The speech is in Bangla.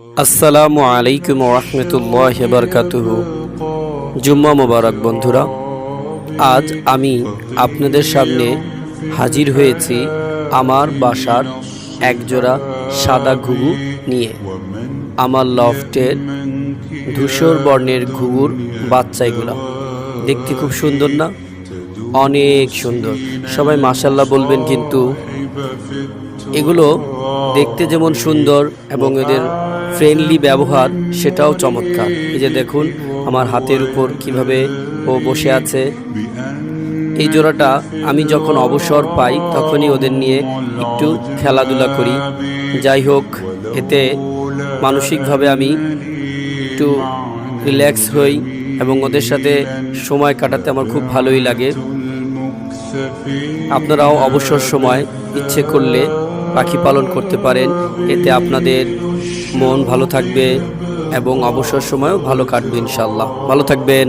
আসসালামু আলাইকুম রহমতুল্লাহ বরকাতুহ। জুম্মা মোবারক বন্ধুরা, আজ আমি আপনাদের সামনে হাজির হয়েছি আমার বাসার একজোড়া সাদা ঘুঘু নিয়ে। আমার লফটের ধূসর বর্ণের ঘুঘুর বাচ্চাগুলো। দেখতে খুব সুন্দর না? অনেক সুন্দর। সবাই মাসাল্লাহ বলবেন, কিন্তু এগুলো দেখতে যেমন সুন্দর এবং এদের ফ্রেন্ডলি ব্যবহার, সেটাও চমৎকার। এই যে দেখুন, আমার হাতের উপর কীভাবে ও বসে আছে। এই জোড়াটা আমি যখন অবসর পাই, তখনই ওদের নিয়ে একটু খেলাধুলা করি। যাই হোক, এতে মানসিকভাবে আমি একটু রিল্যাক্স হই এবং ওদের সাথে সময় কাটাতে আমার খুব ভালোই লাগে। আপনারাও অবসর সময় ইচ্ছে করলে পাখি পালন করতে পারেন। এতে আপনাদের মন ভালো থাকবে এবং অবসর সময়ও ভালো কাটবে ইনশাল্লাহ ভালো থাকবেন।